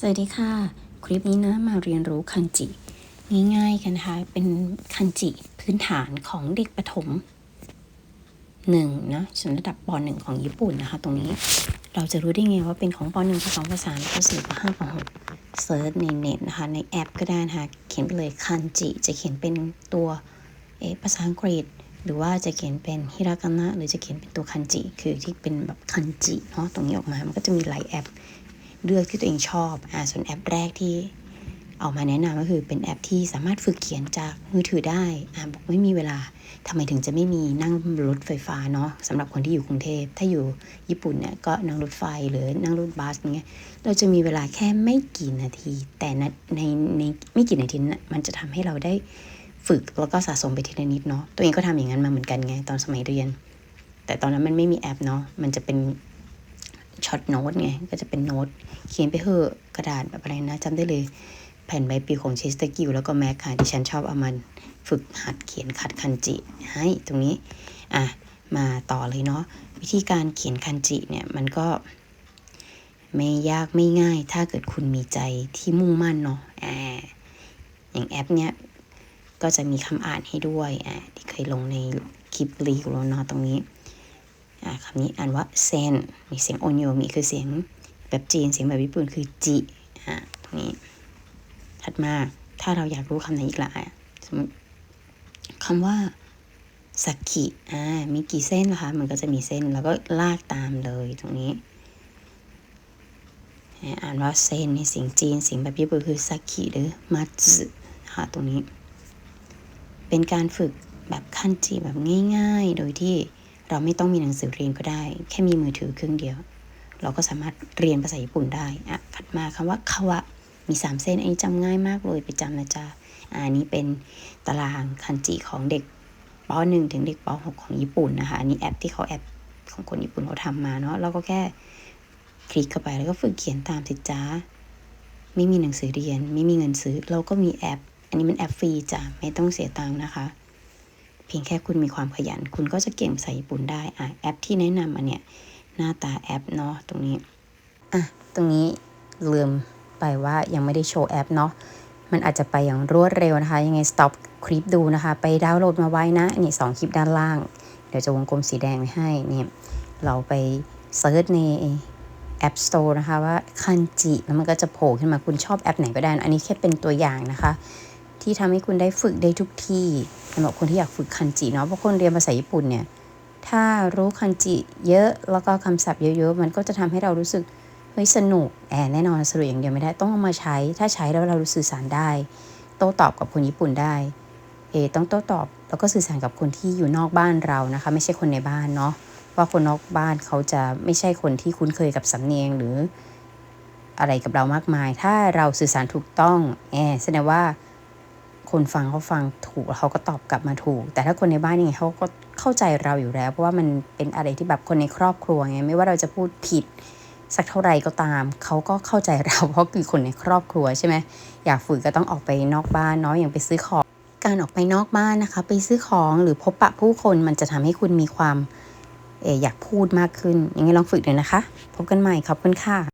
สวัสดีค่ะ คลิปนี้นะมาเรียนรู้คันจิ ง่าย ๆ กันนะคะ เป็นคันจิพื้นฐานของเด็กประถมหนึ่งนะชั้นระดับปหนึ่งของญี่ปุ่นนะคะ ตรงนี้เราจะรู้ได้ไงว่าเป็นของปหนึ่งปสองปสามปสี่ปห้าปหกเซิร์ชในเน็ตนะคะ ในแอปก็ได้นะคะเขียนไปเลยคันจิจะเขียนเป็นตัวเออภาษาอังกฤษ หรือว่าจะเขียนเป็นฮิรากานะหรือจะเขียนเป็นตัวคันจิ คือที่เป็นแบบคันจิเนาะตรงนี้ออกมามันก็จะมีหลายแอป เลือกที่ตัวเองชอบอ่าส่วนแอปแรกที่เอามาแนะนำก็คือเป็นแอปที่สามารถฝึกเขียนจากมือถือได้อ่าบอกไม่มีเวลาทำไมถึงจะไม่มีนั่งรถไฟฟ้าเนาะสำหรับคนที่อยู่กรุงเทพ ถ้าอยู่ญี่ปุ่นเนี่ยก็นั่งรถไฟหรือนั่งรถบัสเงี้ยเราจะมีเวลาแค่ไม่กี่นาที แต่ในในในไม่กี่นาทีนั้นมันจะทำให้เราได้ฝึกแล้วก็สะสมไปทีละนิดเนาะตัวเองก็ทำอย่างนั้นมาเหมือนกันไงตอนสมัยเรียน แต่ตอนนั้นมันไม่มีแอปเนาะมันจะเป็น ช็อตโน้ตไง ก็จะเป็นโน้ต เขียนไปเถอะกระดาษแบบอะไรนะจำได้เลย แผ่นใบปลิวของเชสเตอร์กิลแล้วก็แม็กค่ะที่ฉันชอบเอามันฝึกหัดเขียนขัดคันจิให้ตรงนี้อะมาต่อเลยเนาะวิธีการเขียนคันจิเนี่ยมันก็ไม่ยากไม่ง่ายถ้าเกิดคุณมีใจที่มุ่งมั่นเนาะอ่าอย่างแอปเนี้ยก็จะมีคำอ่านให้ด้วยอ่าที่เคยลงในคลิปรีวิวแล้วเนาะตรงนี้ คำนี้อ่านว่าเซนมีเสียงโอนโยมีคือเสียงแบบจีนเสียงแบบญี่ปุ่นคือจิอ่าตรงนี้ ถัดมาถ้าเราอยากรู้คำไหนอีกละ่ะสมมติคำว่าสักกิอ่ามีกี่เส้นนะคะ มันก็จะมีเส้นแล้วก็ลากตามเลยตรงนี้ อ่านว่าเซนในเสียงจีนเสียงแบบญี่ปุ่นคือซากิหรือมาจึค่ะตรงนี้ เป็นการฝึกแบบคันจิแบบง่าย ๆ โดยที่ เราไม่ต้องมีหนังสือเรียนก็ได้ แค่มีมือถือเครื่องเดียว เราก็สามารถเรียนภาษาญี่ปุ่นได้อะถัดมาคำว่าคาวะมีสามเส้นอันนี้จำง่ายมากเลยไปจำนะจ๊ะอันนี้เป็นตารางคันจิของเด็กป .1 ถึงเด็กป .6 ของญี่ปุ่นนะคะ อันนี้แอปที่เขาแอปของคนญี่ปุ่นเขาทำมาเนาะเราก็แค่คลิกเข้าไปแล้วก็ฝึกเขียนตามสิจ้าไม่มีหนังสือเรียน ไม่มีเงินซื้อ เราก็มีแอป อันนี้มันแอปฟรีจ้ะไม่ต้องเสียตังค์นะคะ เพียงแค่คุณมีความขยัน คุณก็จะเก่งภาษาญี่ปุ่นได้อะแอปที่แนะนำอันเนี้ยหน้าตาแอปเนาะตรงนี้อะตรงนี้ลืมไปว่ายังไม่ได้โชว์แอปเนาะมันอาจจะไปอย่างรวดเร็วนะคะ ยังไง stop คลิปดูนะคะ ไปดาวน์โหลดมาไว้นะ นี่สองคลิปด้านล่าง เดี๋ยวจะวงกลมสีแดงไว้ให้เนี่ยเราไปเซิร์ชใน App Store นะคะว่าคันจิแล้วมันก็จะโผล่ขึ้นมาคุณชอบแอปไหนก็ได้ อันนี้แค่เป็นตัวอย่างนะคะ ที่ทำให้คุณได้ฝึกได้ทุกที่สำหรับคนที่อยากฝึกคันจิเนาะเพราะคนเรียนภาษาญี่ปุ่นเนี่ยถ้ารู้คันจิเยอะแล้วก็คำศัพท์เยอะๆ มันก็จะทำให้เรารู้สึกเฮ้ยสนุกแอบแน่นอนสนุกอย่างเดียวไม่ได้ต้องเอามาใช้ ถ้าใช้แล้วเรารู้สื่อสารได้ โต้ตอบกับคนญี่ปุ่นได้เอต้องโต้ตอบแล้วก็สื่อสารกับคนที่อยู่นอกบ้านเรานะคะ ไม่ใช่คนในบ้านเนาะว่าคนนอกบ้านเขาจะไม่ใช่คนที่คุ้นเคยกับสำเนียงหรืออะไรกับเรามากมาย ถ้าเราสื่อสารถูกต้องแอบแสดงว่า คนฟังเขาฟังถูกเขาก็ตอบกลับมาถูก แต่ถ้าคนในบ้านยังไงเขาก็เข้าใจเราอยู่แล้ว เพราะว่ามันเป็นอะไรที่แบบคนในครอบครัวไงไม่ว่าเราจะพูดผิดสักเท่าไหร่ก็ตาม เขาก็เข้าใจเราเพราะคือคนในครอบครัวใช่ไหมอยากฝึกก็ต้องออกไปนอกบ้านเนาะอย่างไปซื้อของ การออกไปนอกบ้านนะคะ ไปซื้อของหรือพบปะผู้คนมันจะทำให้คุณมีความเอออยากพูดมากขึ้นยังไงลองฝึกดูนะคะ พบกันใหม่ขอบคุณค่ะ